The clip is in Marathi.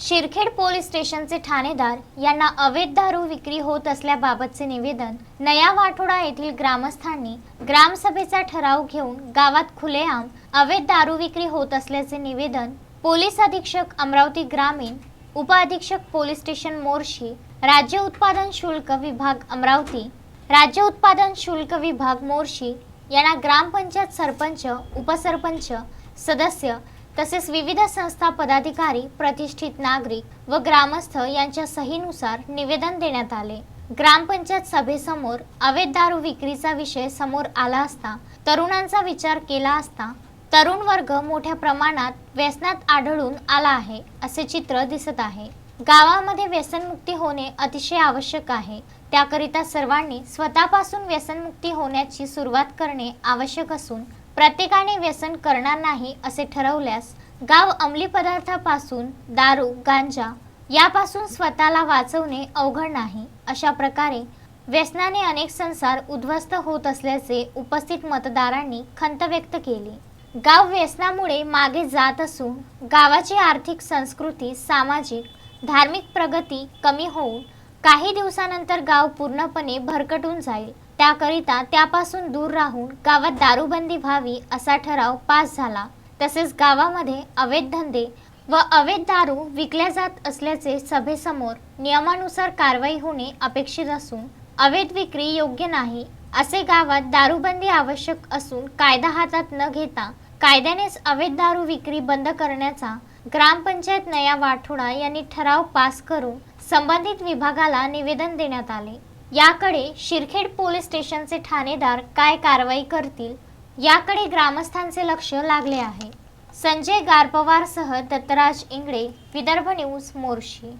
शिरखेड पोलीस स्टेशनचे ठाणेदार यांना अवैध दारू विक्री होत असल्याबाबतचे निवेदन नया वाठोडा येथील ग्रामस्थांनी ग्रामसभेचा ठराव घेऊन गावात खुलेआम अवैध दारू विक्री होत असल्याचे निवेदन पोलीस अधीक्षक अमरावती ग्रामीण उपअधीक्षक पोलीस स्टेशन मोर्शी राज्य उत्पादन शुल्क विभाग अमरावती राज्य उत्पादन शुल्क विभाग मोर्शी यांना ग्रामपंचायत सरपंच उपसरपंच सदस्य तसेच विविध संस्था पदाधिकारी प्रतिष्ठित नागरिक व ग्रामस्थ यांच्या सहीनुसार निवेदन देण्यात आले. ग्रामपंचायत सभेसमोर अवैध दारू विक्रीचा विषय समोर आला असता तरुणांचा विचार केला असता तरुण वर्ग मोठ्या प्रमाणात व्यसनात आढळून आला आहे असे चित्र दिसत आहे. गावामध्ये व्यसनमुक्ती होणे अतिशय आवश्यक आहे. त्याकरिता सर्वांनी स्वतःपासून व्यसनमुक्ती होण्याची सुरुवात करणे आवश्यक असून प्रत्येकाने व्यसन करणार नाही असे ठरवल्यास गाव अंमली पदार्थापासून दारू गांजा यापासून स्वतःला वाचवणे अवघड नाही. अशा प्रकारे व्यसनाने अनेक संसार उद्ध्वस्त होत असल्याचे उपस्थित मतदारांनी खंत व्यक्त केली. गाव व्यसनामुळे मागे जात असून गावाची आर्थिक संस्कृती सामाजिक धार्मिक प्रगती कमी होऊन काही दिवसानंतर गाव पूर्णपणे भरकटून जाईल. त्याकरिता त्यापासून दूर राहून गावात दारूबंदी व्हावी असा ठराव पास झाला. तसेच गावामध्ये अवैध धंदे व अवैध दारू विकल्या जात असल्याचे सभेसमोर नियमानुसार कारवाई होणे अपेक्षित असून अवैध विक्री योग्य नाही असे गावात दारूबंदी आवश्यक असून कायदा हातात न घेता कायद्यानेच अवैध दारू विक्री बंद करण्याचा ग्रामपंचायत नया वाठोडा यांनी ठराव पास करून संबंधित विभागाला निवेदन देण्यात आले. याकडे शिरखेड पोलीस स्टेशनचे ठाणेदार काय कारवाई करतील याकडे ग्रामस्थांचे लक्ष लागले आहे. संजय गारपवारसह दत्तराज इंगळे विदर्भ न्यूज मोर्शी.